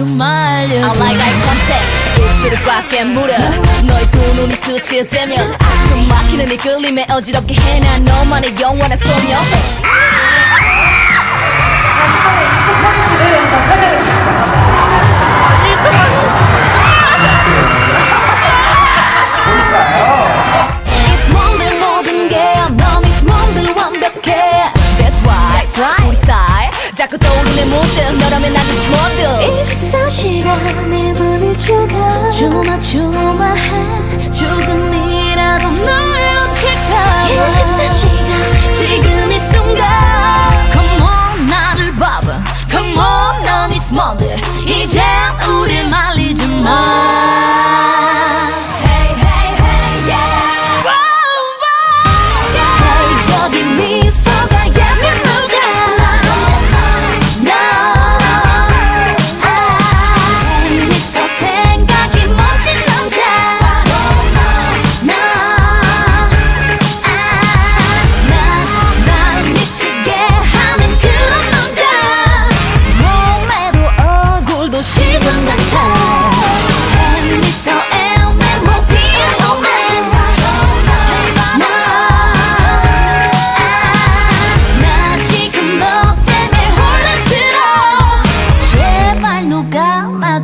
좀 알려줘. I like eye contact. 입술을 꽉 깨물어. 너의 두 눈이 스칠 때면 숨 막히는 이 끌림에 어지럽게 해난 너만의 영원한 소녀. 자꾸 떠오르네 모든 너라면 나는 스모드 Monday 이젠 말리지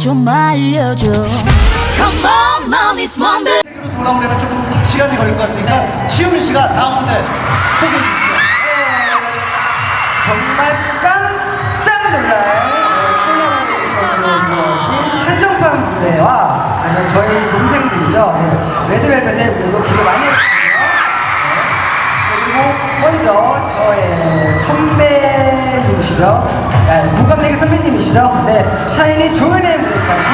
좀 알려줘. Come on, 넌 is Monday 돌아오려면 조금 시간이 걸릴 것 같으니까 시우민 씨가 다음 무대 소개해 주시죠. 정말 깜짝 놀랄 한정판 무대와 아니면 저희 동생들이죠. 네, 레드벨벳의 무대도 선배님이시죠? 네, 무감내기 선배님이시죠? 네, 샤이니 조연의 무대까지